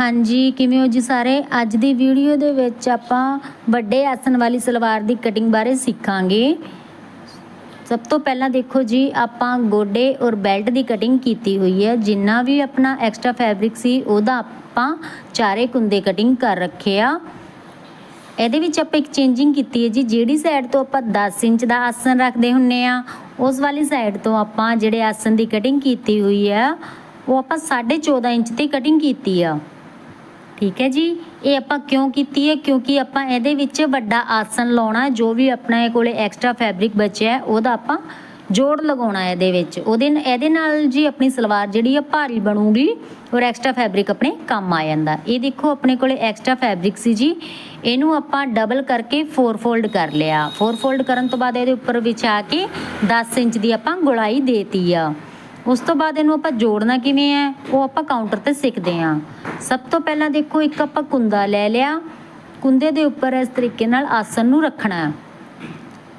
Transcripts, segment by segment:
ਹਾਂਜੀ, ਕਿਵੇਂ ਹੋ ਜੀ ਸਾਰੇ? ਅੱਜ ਦੀ ਵੀਡੀਓ ਦੇ ਵਿੱਚ ਆਪਾਂ ਵੱਡੇ ਆਸਨ ਵਾਲੀ ਸਲਵਾਰ ਦੀ ਕਟਿੰਗ ਬਾਰੇ ਸਿੱਖਾਂਗੇ। ਸਭ ਤੋਂ ਪਹਿਲਾਂ ਦੇਖੋ ਜੀ, ਆਪਾਂ ਗੋਡੇ ਔਰ ਬੈਲਟ ਦੀ ਕਟਿੰਗ ਕੀਤੀ ਹੋਈ ਹੈ। ਜਿੰਨਾ ਵੀ ਆਪਣਾ ਐਕਸਟਰਾ ਫੈਬਰਿਕ ਸੀ, ਉਹਦਾ ਆਪਾਂ ਚਾਰੇ ਕੁੰਦੇ ਕਟਿੰਗ ਕਰ ਰੱਖੇ ਆ। ਇਹਦੇ ਵਿੱਚ ਆਪਾਂ ਇੱਕ ਚੇਂਜਿੰਗ ਕੀਤੀ ਹੈ ਜੀ, ਜਿਹੜੀ ਸਾਈਡ ਤੋਂ ਆਪਾਂ 10 ਇੰਚ ਦਾ ਆਸਨ ਰੱਖਦੇ ਹੁੰਨੇ ਆ, ਉਸ ਵਾਲੀ ਸਾਈਡ ਤੋਂ ਆਪਾਂ ਜਿਹੜੇ ਆਸਨ ਦੀ ਕਟਿੰਗ ਕੀਤੀ ਹੋਈ ਆ ਉਹ ਆਪਾਂ 14.5 ਇੰਚ ਤੇ ਕਟਿੰਗ ਕੀਤੀ ਆ। ਠੀਕ ਹੈ ਜੀ? ਇਹ ਆਪਾਂ ਕਿਉਂ ਕੀਤੀ ਹੈ? ਕਿਉਂਕਿ ਆਪਾਂ ਇਹਦੇ ਵਿੱਚ ਵੱਡਾ ਆਸਨ ਲਾਉਣਾ ਜੋ ਵੀ ਆਪਣੇ ਕੋਲੇ ਐਕਸਟਰਾ ਫੈਬਰਿਕ ਬਚਿਆ ਉਹਦਾ ਆਪਾਂ ਜੋੜ ਲਗਾਉਣਾ ਹੈ ਇਹਦੇ ਵਿੱਚ। ਉਹਦੇ ਇਹਦੇ ਨਾਲ ਜੀ ਆਪਣੀ ਸਲਵਾਰ ਜਿਹੜੀ ਆ ਭਾਰੀ ਬਣੂਗੀ ਔਰ ਐਕਸਟਰਾ ਫੈਬਰਿਕ ਆਪਣੇ ਕੰਮ ਆ ਜਾਂਦਾ। ਇਹ ਦੇਖੋ ਆਪਣੇ ਕੋਲੇ ਐਕਸਟਰਾ ਫੈਬਰਿਕ ਸੀ ਜੀ। ਇਹਨੂੰ ਆਪਾਂ ਡਬਲ ਕਰਕੇ 4 ਫੋਲਡ ਕਰ ਲਿਆ। 4 ਫੋਲਡ ਕਰਨ ਤੋਂ ਬਾਅਦ ਇਹਦੇ ਉੱਪਰ ਵਿਛਾ ਕੇ 10 ਇੰਚ ਦੀ ਆਪਾਂ ਗੁਲਾਈ ਦੇਤੀ ਆ। ਉਸ ਤੋਂ ਬਾਅਦ ਇਹਨੂੰ ਆਪਾਂ ਜੋੜਨਾ ਕਿਵੇਂ ਹੈ, ਉਹ ਆਪਾਂ ਕਾਊਂਟਰ ਤੇ ਸਿੱਖਦੇ ਹਾਂ। ਸਭ ਤੋਂ ਪਹਿਲਾਂ ਦੇਖੋ, ਇੱਕ ਆਪਾਂ ਕੁੰਦਾ ਲੈ ਲਿਆ। ਕੁੰਦੇ ਦੇ ਉੱਪਰ ਇਸ ਤਰੀਕੇ ਨਾਲ ਆਸਨ ਨੂੰ ਰੱਖਣਾ ਹੈ।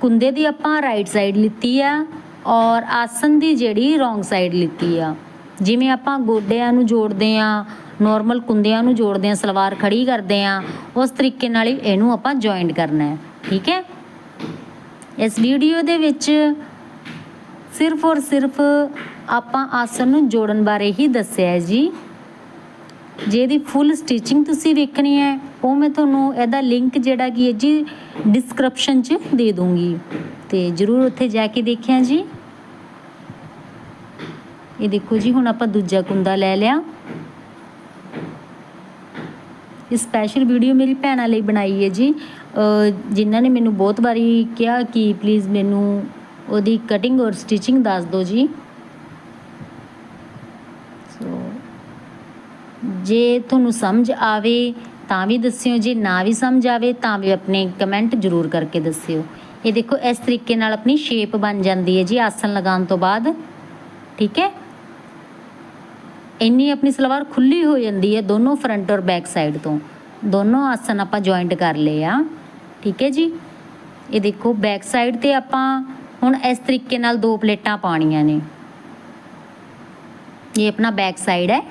ਕੁੰਦੇ ਦੀ ਆਪਾਂ ਰਾਈਟ ਸਾਈਡ ਲਿੱਤੀ ਆ ਔਰ ਆਸਨ ਦੀ ਜਿਹੜੀ ਰੋਂਗ ਸਾਈਡ ਲਿੱਤੀ ਆ। ਜਿਵੇਂ ਆਪਾਂ ਗੋਡਿਆਂ ਨੂੰ ਜੋੜਦੇ ਆ ਨਾਰਮਲ ਕੁੰਦਿਆਂ ਨੂੰ ਜੋੜਦੇ ਆ ਸਲਵਾਰ ਖੜੀ ਕਰਦੇ ਆ ਉਸ ਤਰੀਕੇ ਨਾਲ ਹੀ ਇਹਨੂੰ ਆਪਾਂ ਜੁਆਇੰਟ ਕਰਨਾ ਹੈ। ਠੀਕ ਹੈ? ਇਸ ਵੀਡੀਓ ਦੇ ਵਿੱਚ ਸਿਰਫ ਔਰ ਸਿਰਫ ਆਪਾਂ ਆਸਣ ਨੂੰ ਜੋੜਨ ਬਾਰੇ ਹੀ ਦੱਸਿਆ ਹੈ ਜੀ। ਜਿਹਦੀ ਫੁੱਲ ਸਟਿਚਿੰਗ ਤੁਸੀਂ ਵੇਖਣੀ ਹੈ, ਉਹ ਮੈਂ ਤੁਹਾਨੂੰ ਇਹਦਾ ਲਿੰਕ ਜਿਹੜਾ ਕੀ ਹੈ ਜੀ ਡਿਸਕ੍ਰਿਪਸ਼ਨ 'ਚ ਦੇ ਦੂੰਗੀ। ਤੇ ਜਰੂਰ ਉੱਥੇ ਜਾ ਕੇ ਦੇਖਿਆ ਜੀ। ਇਹ ਦੇਖੋ ਜੀ, ਹੁਣ ਆਪਾਂ ਦੂਜਾ ਕੁੰਦਾ ਲੈ ਲਿਆ। ਇਹ ਸਪੈਸ਼ਲ ਵੀਡੀਓ ਮੇਰੀ ਭੈਣਾਂ ਲਈ ਬਣਾਈ ਹੈ ਜੀ। ਜਿਨ੍ਹਾਂ ਨੇ ਮੈਨੂੰ ਬਹੁਤ ਵਾਰੀ ਕਿਹਾ ਕਿ ਪਲੀਜ਼ ਮੈਨੂੰ ਉਹਦੀ ਕਟਿੰਗ ਔਰ ਸਟਿਚਿੰਗ ਦੱਸ ਦਿਓ ਜੀ ਸੋ ਜੇ ਤੁਹਾਨੂੰ ਸਮਝ ਆਵੇ, ਤਾਂ ਵੀ ਦੱਸਿਓ, ਜੇ ਨਾ ਵੀ ਸਮਝ ਆਵੇ, ਤਾਂ ਵੀ ਆਪਣੇ ਕਮੈਂਟ ਜ਼ਰੂਰ ਕਰਕੇ ਦੱਸਿਓ। ਇਹ ਦੇਖੋ, ਇਸ ਤਰੀਕੇ ਨਾਲ ਆਪਣੀ ਸ਼ੇਪ ਬਣ ਜਾਂਦੀ ਹੈ ਜੀ ਆਸਨ ਲਗਾਉਣ ਤੋਂ ਬਾਅਦ। ਠੀਕ ਹੈ? ਇੰਨੀ ਆਪਣੀ ਸਲਵਾਰ ਖੁੱਲੀ ਹੋ ਜਾਂਦੀ ਹੈ ਦੋਨੋਂ ਫਰੰਟ ਔਰ ਬੈਕ ਸਾਈਡ ਤੋਂ। ਦੋਨੋਂ ਆਸਨ ਆਪਾਂ ਜੁਆਇੰਟ ਕਰ ਲਏ ਆ। ਠੀਕ ਹੈ ਜੀ? ਇਹ ਦੇਖੋ ਬੈਕ ਸਾਈਡ ਤੇ ਆਪਾਂ ਹੁਣ ਇਸ ਤਰੀਕੇ ਨਾਲ ਦੋ ਪਲੇਟਾਂ ਪਾਣੀਆਂ ਨੇ। ਇਹ ਆਪਣਾ ਬੈਕ ਸਾਈਡ ਹੈ।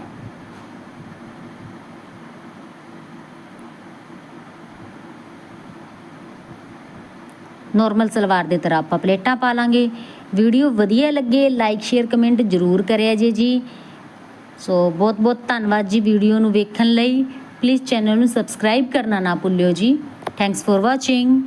ਨਾਰਮਲ ਸਲਵਾਰ ਦੇ ਤਰ੍ਹਾਂ ਆਪਾਂ ਪਲੇਟਾਂ ਪਾ ਲਾਂਗੇ। ਵੀਡੀਓ ਵਧੀਆ ਲੱਗੇ ਲਾਈਕ ਸ਼ੇਅਰ ਕਮੈਂਟ ਜ਼ਰੂਰ ਕਰਿਆ ਜੇ ਜੀ। ਸੋ ਬਹੁਤ ਬਹੁਤ ਧੰਨਵਾਦ ਜੀ ਵੀਡੀਓ ਨੂੰ ਵੇਖਣ ਲਈ। ਪਲੀਜ਼ ਚੈਨਲ ਨੂੰ ਸਬਸਕ੍ਰਾਈਬ ਕਰਨਾ ਨਾ ਭੁੱਲਿਓ ਜੀ। Thanks for watching